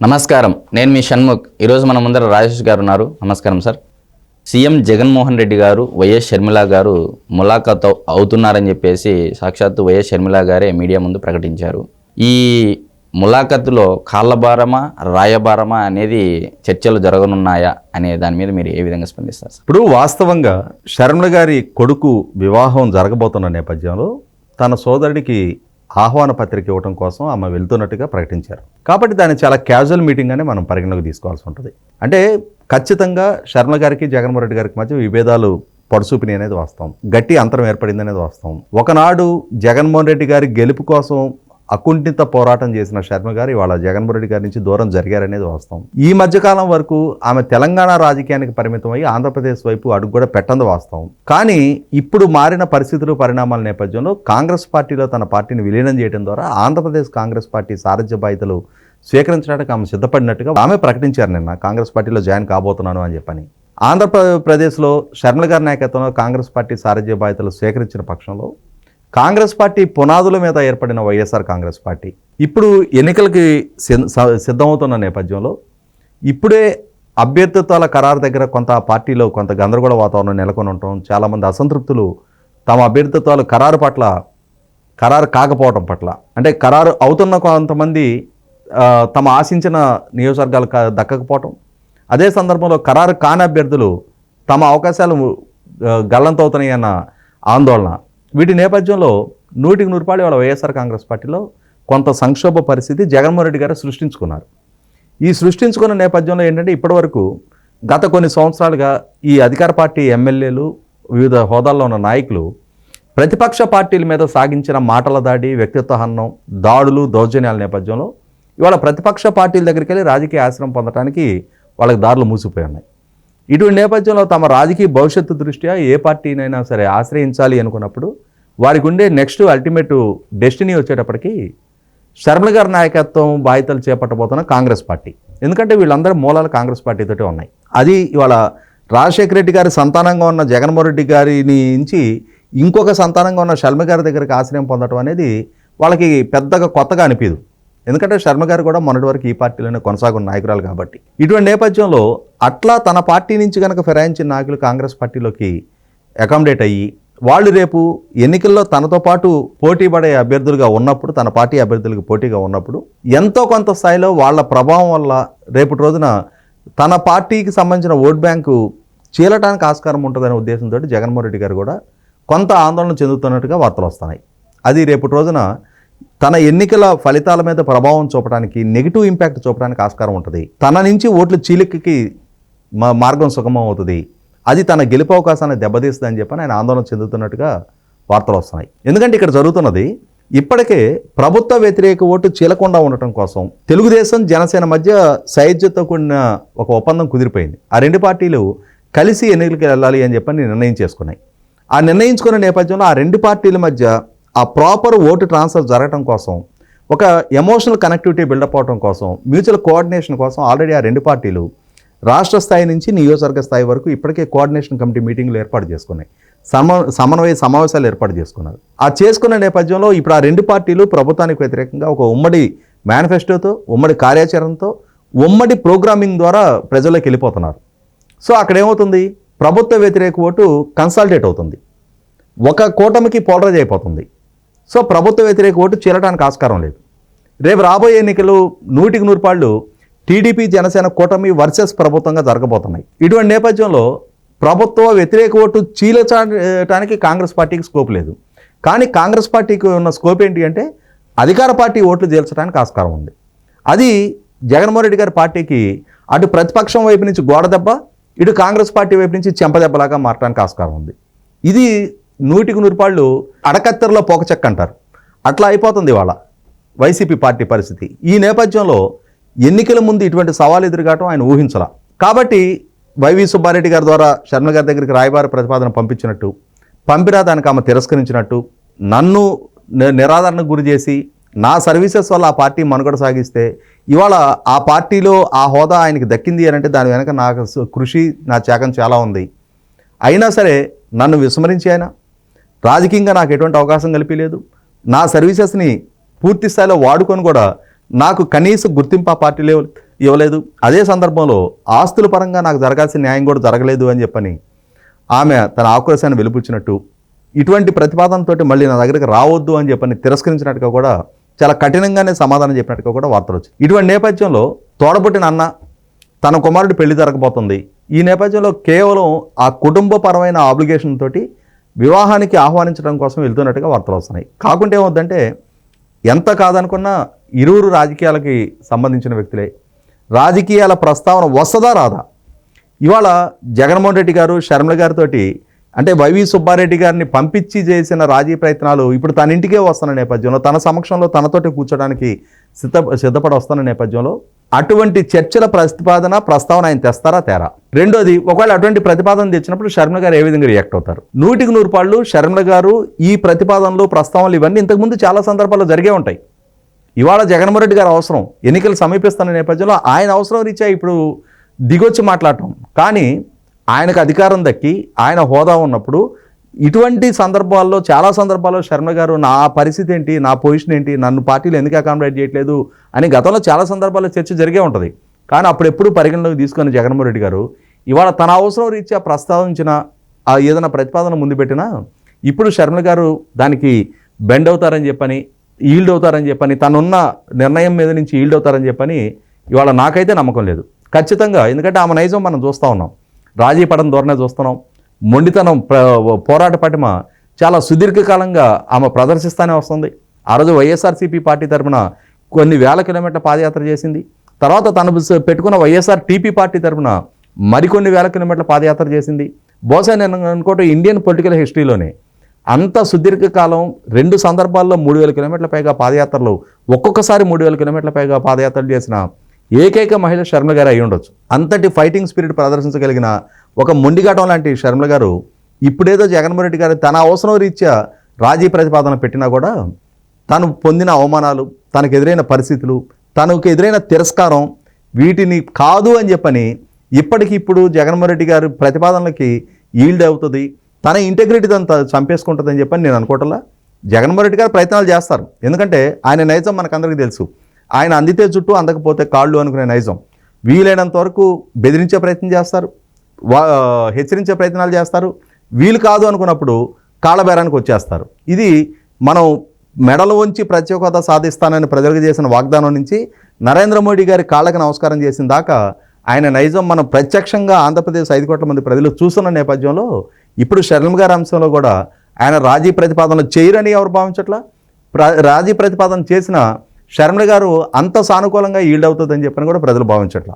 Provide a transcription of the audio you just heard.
నమస్కారం. నేను మీ షణ్ముఖ్. ఈరోజు మన ముందర రాజేష్ గారు ఉన్నారు. నమస్కారం సార్. సీఎం జగన్మోహన్ రెడ్డి గారు వైఎస్ షర్మిల గారు ములాఖాత్ అవుతున్నారని చెప్పేసి సాక్షాత్తు వైఎస్ షర్మిల గారే మీడియా ముందు ప్రకటించారు. ఈ ములాఖతులో కాళ్ళబారమా రాయబారమా అనేది చర్చలు జరగనున్నాయా అనే దాని మీద మీరు ఏ విధంగా స్పందిస్తారు ఇప్పుడు వాస్తవంగా శర్మల గారి కొడుకు వివాహం జరగబోతున్న నేపథ్యంలో తన సోదరుడికి ఆహ్వాన పత్రిక ఇవ్వడం కోసం ఆమె వెళ్తున్నట్టుగా ప్రకటించారు. కాబట్టి దాన్ని చాలా క్యాజువల్ మీటింగ్ మనం పరిగణలోకి తీసుకోవాల్సి ఉంటుంది. అంటే ఖచ్చితంగా శర్మల గారికి జగన్మోహన్ రెడ్డి గారికి మధ్య విభేదాలు పడుసూపినాయి అనేది వాస్తవం. గట్టి అంతరం ఏర్పడింది అనేది వాస్తవం. ఒకనాడు జగన్మోహన్ రెడ్డి గారి గెలుపు కోసం అకుంఠిత పోరాటం చేసిన శర్మ గారు ఇవాళ జగన్మోహన్ రెడ్డి గారి నుంచి దూరం జరిగారనేది వాస్తవం. ఈ మధ్యకాలం వరకు ఆమె తెలంగాణ రాజకీయానికి పరిమితం అయ్యి ఆంధ్రప్రదేశ్ వైపు అడుగు కూడా పెట్టంది వాస్తవం. కానీ ఇప్పుడు మారిన పరిస్థితులు పరిణామాల నేపథ్యంలో కాంగ్రెస్ పార్టీలో తన పార్టీని విలీనం చేయడం ద్వారా ఆంధ్రప్రదేశ్ కాంగ్రెస్ పార్టీ సారథ్య బాధ్యతలు స్వీకరించడానికి ఆమె సిద్ధపడినట్టుగా ఆమె ప్రకటించారు నిన్న. కాంగ్రెస్ పార్టీలో జాయిన్ కాబోతున్నాను అని చెప్పని. ఆంధ్రప్రదేశ్లో శర్మల గారి నాయకత్వంలో కాంగ్రెస్ పార్టీ సారథ్య బాధ్యతలు స్వీకరించిన పక్షంలో కాంగ్రెస్ పార్టీ పునాదుల మీద ఏర్పడిన వైఎస్ఆర్ కాంగ్రెస్ పార్టీ. ఇప్పుడు ఎన్నికలకి సిద్ధమవుతున్న నేపథ్యంలో ఇప్పుడే అభ్యర్థిత్వాల ఖరారు దగ్గర కొంత పార్టీలో కొంత గందరగోళ వాతావరణం నెలకొని ఉండటం చాలామంది అసంతృప్తులు తమ అభ్యర్థిత్వాలు ఖరారు పట్ల ఖరారు కాకపోవడం పట్ల. అంటే ఖరారు అవుతున్న కొంతమంది తమ ఆశించిన నియోజకవర్గాలు దక్కకపోవటం. అదే సందర్భంలో ఖరారు కాని అభ్యర్థులు తమ అవకాశాలు గల్లంతవుతున్నాయన్న ఆందోళన. వీటి నేపథ్యంలో నూటికి నూరు వాళ్ళ వైఎస్ఆర్ కాంగ్రెస్ పార్టీలో కొంత సంక్షోభ పరిస్థితి జగన్మోహన్ రెడ్డి గారు సృష్టించుకున్నారు. ఈ సృష్టించుకున్న నేపథ్యంలో ఏంటంటే ఇప్పటివరకు గత కొన్ని సంవత్సరాలుగా ఈ అధికార పార్టీ ఎమ్మెల్యేలు వివిధ హోదాల్లో ఉన్న నాయకులు ప్రతిపక్ష పార్టీల మీద సాగించిన మాటల దాడి వ్యక్తిత్వ హన్నం దాడులు దౌర్జన్యాల నేపథ్యంలో ఇవాళ ప్రతిపక్ష పార్టీల దగ్గరికి వెళ్ళి రాజకీయ ఆశ్రయం పొందడానికి వాళ్ళకి దారులు మూసిపోయి ఉన్నాయి. ఇటువంటి నేపథ్యంలో తమ రాజకీయ భవిష్యత్తు దృష్ట్యా ఏ పార్టీనైనా సరే ఆశ్రయించాలి అనుకున్నప్పుడు వారికి ఉండే నెక్స్ట్ అల్టిమేట్ డెస్టినీ వచ్చేటప్పటికి శర్మల గారి నాయకత్వం బాధ్యతలు చేపట్టబోతున్న కాంగ్రెస్ పార్టీ. ఎందుకంటే వీళ్ళందరూ మూలాలు కాంగ్రెస్ పార్టీతోటే ఉన్నాయి. అది ఇవాళ రాజశేఖర రెడ్డి గారి సంతానంగా ఉన్న జగన్మోహన్ రెడ్డి గారిని నుంచి ఇంకొక సంతానంగా ఉన్న శర్మ గారి దగ్గరికి ఆశ్రయం పొందడం అనేది వాళ్ళకి పెద్దగా కొత్తగా అనిపించదు ఎందుకంటే శర్మ గారు కూడా మొన్నటి వరకు ఈ పార్టీలోనే కొనసాగున్న నాయకురాలు కాబట్టి. ఇటువంటి నేపథ్యంలో అట్లా తన పార్టీ నుంచి కనుక ఫిరాయించిన నాయకులు కాంగ్రెస్ పార్టీలోకి అకామిడేట్ అయ్యి వాళ్ళు రేపు ఎన్నికల్లో తనతో పాటు పోటీ పడే అభ్యర్థులుగా ఉన్నప్పుడు తన పార్టీ అభ్యర్థులకు పోటీగా ఉన్నప్పుడు ఎంతో కొంత స్థాయిలో వాళ్ళ ప్రభావం వల్ల రేపటి రోజున తన పార్టీకి సంబంధించిన ఓట్ బ్యాంకు చీలటానికి ఆస్కారం ఉంటుందనే ఉద్దేశంతో జగన్మోహన్ రెడ్డి గారు కూడా కొంత ఆందోళన చెందుతున్నట్టుగా వార్తలు వస్తున్నాయి. అది రేపటి రోజున తన ఎన్నికల ఫలితాల మీద ప్రభావం చూపడానికి నెగిటివ్ ఇంపాక్ట్ చూపడానికి ఆస్కారం ఉంటుంది. తన నుంచి ఓట్లు చీలికకి మా మార్గం సుగమం అవుతుంది. అది తన గెలుపు అవకాశాన్ని దెబ్బతీస్తుంది అని చెప్పని ఆయన ఆందోళన చెందుతున్నట్టుగా వార్తలు వస్తున్నాయి. ఎందుకంటే ఇక్కడ జరుగుతున్నది ఇప్పటికే ప్రభుత్వ వ్యతిరేక ఓటు చీలకుండా ఉండటం కోసం తెలుగుదేశం జనసేన మధ్య సైజ్యతో కూడిన ఒక ఒప్పందం కుదిరిపోయింది. ఆ రెండు పార్టీలు కలిసి ఎన్నికలకు వెళ్ళాలి అని చెప్పని నిర్ణయం చేసుకున్నాయి. ఆ నిర్ణయించుకున్న నేపథ్యంలో ఆ రెండు పార్టీల మధ్య ఆ ప్రాపర్ ఓటు ట్రాన్స్ఫర్ జరగడం కోసం ఒక ఎమోషనల్ కనెక్టివిటీ బిల్డప్ అవడం కోసం మ్యూచువల్ కోఆర్డినేషన్ కోసం ఆల్రెడీ ఆ రెండు పార్టీలు రాష్ట్ర స్థాయి నుంచి నియోజకవర్గ స్థాయి వరకు ఇప్పటికే కోఆర్డినేషన్ కమిటీ మీటింగ్లు ఏర్పాటు చేసుకున్నాయి. సమ సమన్వయ సమావేశాలు ఏర్పాటు చేసుకున్నారు. ఆ చేసుకున్న నేపథ్యంలో ఇప్పుడు ఆ రెండు పార్టీలు ప్రభుత్వానికి వ్యతిరేకంగా ఒక ఉమ్మడి మేనిఫెస్టోతో ఉమ్మడి కార్యాచరణతో ఉమ్మడి ప్రోగ్రామింగ్ ద్వారా ప్రజల్లోకి వెళ్ళిపోతున్నారు. సో అక్కడ ఏమవుతుంది? ప్రభుత్వ వ్యతిరేక ఓటు కన్సాలిడేట్ అవుతుంది. ఒక కూటమికి పోలరైజ్ అయిపోతుంది. సో ప్రభుత్వ వ్యతిరేక ఓటు చీలటానికి ఆస్కారం లేదు. రేపు రాబోయే ఎన్నికలు నూటికి నూరు పాళ్ళు టీడీపీ జనసేన కూటమి వర్సెస్ ప్రభుత్వంగా జరగబోతున్నాయి. ఇటువంటి నేపథ్యంలో ప్రభుత్వ వ్యతిరేక ఓటు చీలచడానికి కాంగ్రెస్ పార్టీకి స్కోప్ లేదు. కానీ కాంగ్రెస్ పార్టీకి ఉన్న స్కోప్ ఏంటి అంటే అధికార పార్టీ ఓట్లు చేల్చడానికి ఆస్కారం ఉంది. అది జగన్మోహన్ రెడ్డి గారి పార్టీకి అటు ప్రతిపక్షం వైపు నుంచి గోడ దెబ్బ ఇటు కాంగ్రెస్ పార్టీ వైపు నుంచి చెంపదెబ్బలాగా మారడానికి ఆస్కారం ఉంది. ఇది నూటికి నూరుపాళ్ళు అడకత్తెరలో పోకచెక్క అంటారు. అట్లా అయిపోతుంది ఇవాళ వైసీపీ పార్టీ పరిస్థితి. ఈ నేపథ్యంలో ఎన్నికల ముందు ఇటువంటి సవాలు ఎదురుగాటం ఆయన ఊహించలా. కాబట్టి వైవి సుబ్బారెడ్డి గారి ద్వారా శర్మ గారి దగ్గరికి రాయబారి ప్రతిపాదన పంపించినట్టు పంపినా దానికి ఆమె తిరస్కరించినట్టు నన్ను నిరాదరణకు గురి చేసి నా సర్వీసెస్ వల్ల ఆ పార్టీ మనుగడ సాగిస్తే ఇవాళ ఆ పార్టీలో ఆ హోదా ఆయనకి దక్కింది అని అంటే దాని వెనక నాకు కృషి నా త్యాగం చాలా ఉంది. అయినా సరే నన్ను విస్మరించి ఆయన రాజకీయంగా నాకు ఎటువంటి అవకాశం కల్పించలేదు నా సర్వీసెస్ని పూర్తి స్థాయిలో వాడుకొని కూడా నాకు కనీస గుర్తింపు ఆ పార్టీలో ఇవ్వలేదు. అదే సందర్భంలో ఆస్తుల పరంగా నాకు జరగాల్సిన న్యాయం కూడా జరగలేదు అని చెప్పని ఆమె తన ఆక్రోశాన్ని వెలుపుచ్చినట్టు ఇటువంటి ప్రతిపాదనతో మళ్ళీ నా దగ్గరికి రావద్దు అని చెప్పని తిరస్కరించినట్టుగా కూడా చాలా కఠినంగానే సమాధానం చెప్పినట్టుగా కూడా వార్తలు వచ్చాయి. ఇటువంటి నేపథ్యంలో తోడబుట్టిన అన్న తన కుమారుడు పెళ్ళి జరగబోతుంది. ఈ నేపథ్యంలో కేవలం ఆ కుటుంబపరమైన ఆబ్లిగేషన్ తోటి వివాహానికి ఆహ్వానించడం కోసం వెళ్తున్నట్టుగా వార్తలు వస్తున్నాయి. కాకుంటే ఏమవుద్దంటే ఎంత కాదనుకున్నా ఇరువురు రాజకీయాలకి సంబంధించిన వ్యక్తులే. రాజకీయాల ప్రస్తావన వస్తుందా రాదా? ఇవాళ జగన్మోహన్ రెడ్డి గారు షర్మిల గారితో అంటే వైవి సుబ్బారెడ్డి గారిని పంపించి చేసిన రాజీ ప్రయత్నాలు ఇప్పుడు తన ఇంటికే వస్తున్న నేపథ్యంలో తన సమక్షంలో తనతోటి కూర్చోడానికి సిద్ధ సిద్ధపడి వస్తున్న నేపథ్యంలో అటువంటి చర్చల ప్రతిపాదన ప్రస్తావన ఆయన తెస్తారా? తేరా. రెండోది ఒకవేళ అటువంటి ప్రతిపాదన తెచ్చినప్పుడు షర్మిల గారు ఏ విధంగా రియాక్ట్ అవుతారు? నూటికి నూరు పాళ్ళు షర్మిల గారు ఈ ప్రతిపాదనలు ప్రస్తావనలు ఇవన్నీ ఇంతకుముందు చాలా సందర్భాల్లో జరిగే ఉంటాయి. ఇవాళ జగన్మోహన్ రెడ్డి గారు అవసరం. ఎన్నికలు సమీపిస్తున్న నేపథ్యంలో ఆయన అవసరం రీత్యా ఇప్పుడు దిగొచ్చి మాట్లాడటం. కానీ ఆయనకు అధికారం దక్కి ఆయన హోదా ఉన్నప్పుడు ఇటువంటి సందర్భాల్లో చాలా సందర్భాల్లో శర్మ గారు నా పరిస్థితి ఏంటి? నా పొజిషన్ ఏంటి? నన్ను పార్టీలు ఎందుకు అకామిడేట్ చేయట్లేదు? అని గతంలో చాలా సందర్భాల్లో చర్చ జరిగే ఉంటుంది. కానీ అప్పుడెప్పుడు పరిగణలోకి తీసుకొని జగన్మోహన్ రెడ్డి గారు ఇవాళ తన అవసరం రీత్యా ప్రస్తావించిన ఆ ఏదైనా ప్రతిపాదన ముందు పెట్టినా ఇప్పుడు శర్మ గారు దానికి బెండ్ అవుతారని చెప్పని ఈల్డ్ అవుతారని చెప్పని తనున్న నిర్ణయం మీద నుంచి ఈల్డ్ అవుతారని చెప్పని ఇవాళ నాకైతే నమ్మకం లేదు. ఖచ్చితంగా ఎందుకంటే ఆమె నైజం మనం చూస్తూ ఉన్నాం. రాజీ పడని ధోరణే చూస్తున్నాం. మొండితనం పోరాట పటిమ చాలా సుదీర్ఘకాలంగా ఆమె ప్రదర్శిస్తూనే వస్తుంది. ఆ రోజు వైఎస్ఆర్సీపీ పార్టీ తరపున కొన్ని వేల కిలోమీటర్ల పాదయాత్ర చేసింది. తర్వాత తను పెట్టుకున్న వైఎస్ఆర్ టీపీ పార్టీ తరపున మరికొన్ని వేల కిలోమీటర్ల పాదయాత్ర చేసింది. బహుశా నేను అనుకోవటం ఇండియన్ పొలిటికల్ హిస్టరీలోనే. అంత సుదీర్ఘకాలం రెండు సందర్భాల్లో మూడు వేల కిలోమీటర్ల పైగా పాదయాత్రలు ఒక్కొక్కసారి మూడు వేల కిలోమీటర్ల పైగా పాదయాత్రలు చేసిన ఏకైక మహిళ శర్మ గారు అయి ఉండొచ్చు. అంతటి ఫైటింగ్ స్పిరిట్ ప్రదర్శించగలిగిన ఒక మొండిఘాటం లాంటి శర్మల గారు ఇప్పుడేదో జగన్మోహన్ రెడ్డి గారు తన అవసరం రీత్యా రాజీ ప్రతిపాదన పెట్టినా కూడా తను పొందిన అవమానాలు తనకు ఎదురైన పరిస్థితులు తనకు ఎదురైన తిరస్కారం వీటిని కాదు అని చెప్పని ఇప్పటికిప్పుడు జగన్మోహన్ రెడ్డి గారి ప్రతిపాదనలకి ఈల్డ్ అవుతుంది తన ఇంటెగ్రిటీ అంతా చంపేసుకుంటుందని చెప్పని నేను అనుకోవటంలా జగన్మోహన్ రెడ్డి గారు ప్రయత్నాలు చేస్తారు. ఎందుకంటే ఆయన నైజం మనకందరికీ తెలుసు. ఆయన అందితే చుట్టూ అందకపోతే కాళ్ళు అనుకునే నైజం. వీలైనంత వరకు బెదిరించే ప్రయత్నం చేస్తారు. వా హెచ్చరించే ప్రయత్నాలు చేస్తారు. వీలు కాదు అనుకున్నప్పుడు కాళ్ళబేరానికి వచ్చేస్తారు. ఇది మనం మెడలు ఉంచి ప్రత్యేకత సాధిస్తానని ప్రజలకు చేసిన వాగ్దానం నుంచి నరేంద్ర మోడీ గారి కాళ్ళకి నమస్కారం చేసిన దాకా ఆయన నైజం మనం ప్రత్యక్షంగా ఆంధ్రప్రదేశ్ ఐదు కోట్ల మంది ప్రజలు చూస్తున్న నేపథ్యంలో ఇప్పుడు శర్మ గారి అంశంలో కూడా ఆయన రాజీ ప్రతిపాదనలు చేయరని ఎవరు భావించట్లా? ప్ర రాజీ ప్రతిపాదన చేసిన శర్మల గారు అంత సానుకూలంగా ఈల్డ్ అవుతుందని చెప్పని కూడా ప్రజలు భావించట్లా.